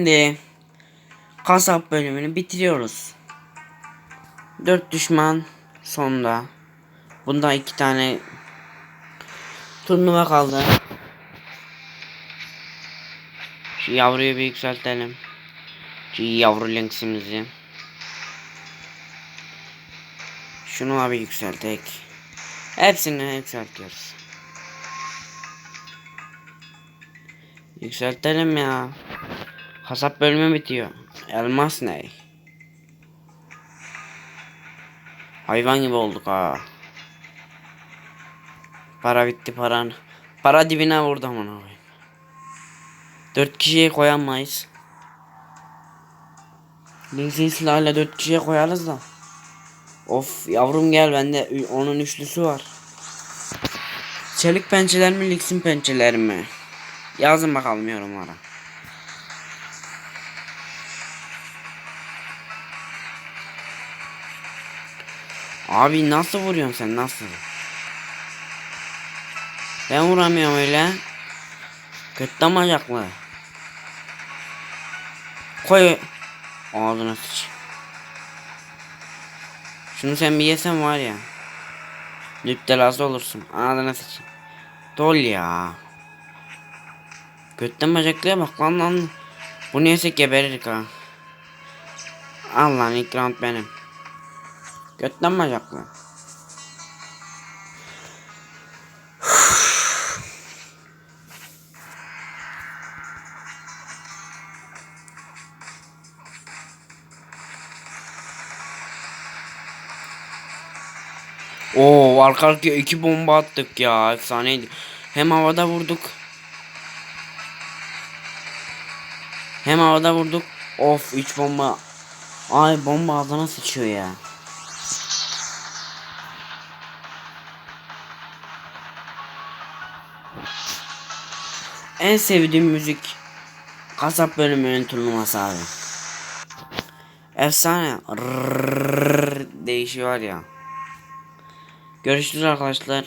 Şimdi kasap bölümünü bitiriyoruz. Dört düşman sonda. Bunda iki tane turnuva kaldı. Şu yavruyu bir yükseltelim. Şu yavru linksimizi. Şunu abi yükseltek. Hepsini yükseltiyoruz. Yükseltelim ya. Kasap bölümü bitiyor. Elmas ne? Hayvan gibi olduk ha. Para bitti paran. Para dibine vurdu aman. Dört kişiye koyamayız. Links'in silahıyla dört kişiye koyarız da. Of yavrum gel bende onun üçlüsü var. Çelik pençeler mi Links'in pençeleri mi? Yazın bakalım yorumlara. Abi nasıl vuruyorsun sen nasıl? Ben vuramıyorum öyle. Kötü damacaklı. Koy ağzına sıç. Şunu sen bir yesen var ya. Müptelası olursun. Ağzına sıç. Dol ya. Götten bacaklıya bak lan lan. Bu neyse geberirik ha. Al lan ilk round benim. Götten bacaklı. Oo arka arkaya iki bomba attık ya efsaneydi. Hem havada vurduk. Hem havada vurduk. Of 3 bomba. Ay bomba ağzına sıçıyor ya. En sevdiğim müzik kasap bölümünün turnuvası abi. Efsane. Değişi var ya. Görüşürüz arkadaşlar.